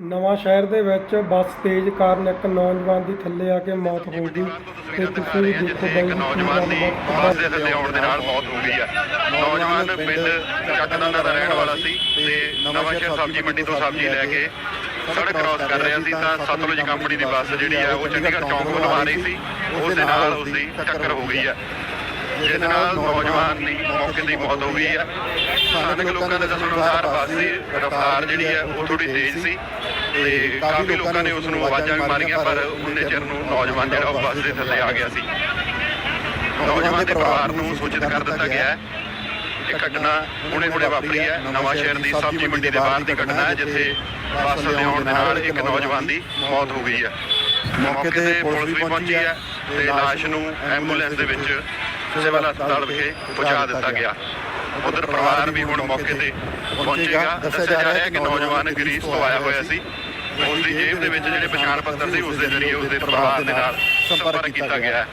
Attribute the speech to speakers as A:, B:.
A: ਨਵਾਂ ਸ਼ਹਿਰ ਦੇ ਵਿੱਚ ਬੱਸ ਤੇਜ਼ ਕਾਰਨ ਇੱਕ ਨੌਜਵਾਨ ਦੀ ਥੱਲੇ ਆ ਕੇ ਮੌਤ ਹੋ ਗਈ ਤੇ ਤੁਸੀਂ ਵੀ ਦੇਖੋ ਬਾਈ
B: ਨੌਜਵਾਨ ਦੀ ਬਾਸ ਦੇ ਥੱਲੇ ਆਉਣ ਦੇ ਨਾਲ ਮੌਤ ਹੋ ਗਈ ਹੈ ਨੌਜਵਾਨ ਪਿੰਡ ਚੱਕਦਾਂ ਦਾ ਰਹਿਣ ਵਾਲਾ ਸੀ ਤੇ ਨਵਾਂ ਸ਼ਹਿਰ ਸਬਜ਼ੀ ਮੰਡੀ ਤੋਂ ਸਬਜ਼ੀ ਲੈ ਕੇ ਸੜਕ ਕ੍ਰਾਸ ਕਰ ਰਿਹਾ ਸੀ ਤਾਂ ਸਤਲੁਜ ਕੰਪਨੀ ਦੀ ਬੱਸ ਜਿਹੜੀ ਹੈ ਉਹ ਚੰਡੀਗੜ੍ਹ ਚੌਂਕ ਵੱਲੋਂ ਆ ਰਹੀ ਸੀ। ਉਸ ਦੇ ਨਾਲ ਉਸ ਦੀ ਟੱਕਰ ਹੋ ਗਈ ਹੈ ਜਿਹਦੇ ਨਾਲ ਨੌਜਵਾਨ ਦੀ ਮੌਕੇ ਤੇ ਹੀ ਮੌਤ ਹੋ ਗਈ ਹੈ ਸਥਾਨਕ ਲੋਕਾਂ ਦੇ ਦੱਸਣ ਅਨੁਸਾਰ ਬੱਸ ਦੀ ਰਫ਼ਤਾਰ ਜਿਹੜੀ ਹੈ ਉਹ ਥੋੜੀ ਤੇਜ਼ ਸੀ। ਤੇ ਕਾਫੀ ਲੋਕਾਂ ਨੇ ਉਸ ਨੂੰ ਆਵਾਜ਼ਾਂ ਵੀ ਮਾਰੀਆਂ ਪਰ ਉਹਨੇ ਚਿਰ ਨੂੰ ਨੌਜਵਾਨ ਜਿਹੜਾ ਉਹ ਬੱਸ ਦੇ ਥੱਲੇ ਆ ਗਿਆ ਸੀ। ਨੌਜਵਾਨ ਦੇ ਪਰਿਵਾਰ ਨੂੰ ਸੂਚਿਤ ਕਰ ਦਿੱਤਾ ਗਿਆ ਹੈ। ਇਹ ਘਟਨਾ ਹੁਣੇ ਹੁਣੇ ਵਾਪਰੀ ਹੈ। ਨਵਾਂ ਸ਼ਹਿਰ ਦੀ ਸਬਜ਼ੀ ਮੰਡੀ ਦੇ ਬਾਹਰ ਦੀ ਘਟਨਾ ਹੈ ਜਿੱਥੇ ਬੱਸ ਦੇ ਆਉਣ ਦੇ ਨਾਲ ਇੱਕ ਨੌਜਵਾਨ ਦੀ ਮੌਤ ਹੋ ਗਈ ਹੈ। ਮੌਕੇ ਤੇ ਪੁਲਿਸ ਵੀ ਪਹੁੰਚੀ ਹੈ ਤੇ ਲਾਸ਼ ਨੂੰ ਐਂਬੂਲੈਂਸ ਦੇ ਵਿੱਚ ਸਿਵਲ ਹਸਪਤਾਲ ਵਿਖੇ ਪਹੁੰਚਾ ਦਿੱਤਾ ਗਿਆ। ਉਧਰ ਪਰਿਵਾਰ ਵੀ ਹੁਣ ਮੌਕੇ ਤੇ ਪਹੁੰਚੇਗਾ। ਦੱਸਿਆ ਜਾ ਰਿਹਾ ਹੈ ਕਿ ਨੌਜਵਾਨ ਗ੍ਰੀਸ ਤੋਂ ਆਇਆ ਹੋਇਆ ਸੀ। ਉਸ ਦੀ ਜੇਬ ਦੇ ਵਿੱਚ ਜਿਹੜੇ ਪਛਾਣ ਪੱਤਰ ਸੀ ਉਸ ਦੇ ਜ਼ਰੀਏ ਉਸ ਦੇ ਪਰਿਵਾਰ ਦੇ ਨਾਲ ਸੰਪਰਕ ਕੀਤਾ ਗਿਆ। ਹੈ